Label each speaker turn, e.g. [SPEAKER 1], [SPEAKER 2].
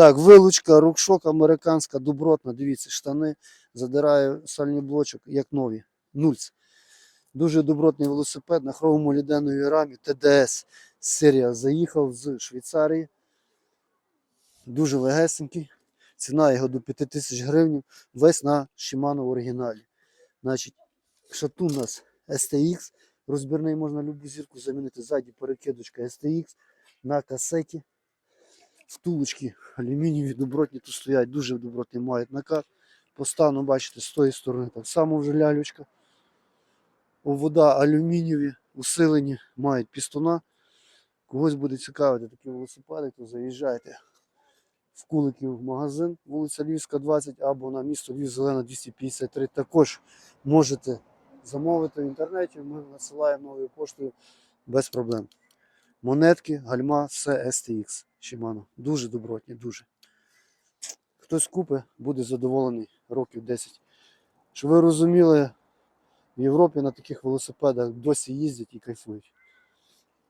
[SPEAKER 1] Так, вилучка, рукшок американська, добротна. Дивіться, штани. Задирає сальний блочок, як нові. Нульц. Дуже добротний велосипед на хромому ліденовій рамі. ТДС серія. Заїхав з Швейцарії. Дуже легесенький. Ціна його до 5000 гривень. Весь на Shimano оригіналі. Значить, шатун у нас STX. Розбірний можна любу зірку замінити. Ззаді перекидочка STX на касеті. Втулочки алюмінієві добротні тут стоять, дуже добротний мають накат. По стану, бачите, з тої сторони так само вже лялючка. Вода алюмінієві, усилені, мають пістона. Когось буде цікавити такі велосипеди, то заїжджайте в Куликів магазин, вулиця Львівська, 20 або на місто Львів Зелена 253. Також можете замовити в інтернеті. Ми насилаємо новою поштою без проблем. Монетки, гальма, все STX Shimano. Дуже добротні, дуже. Хтось купить, буде задоволений років 10. Щоб ви розуміли, в Європі на таких велосипедах досі їздять і кайфують.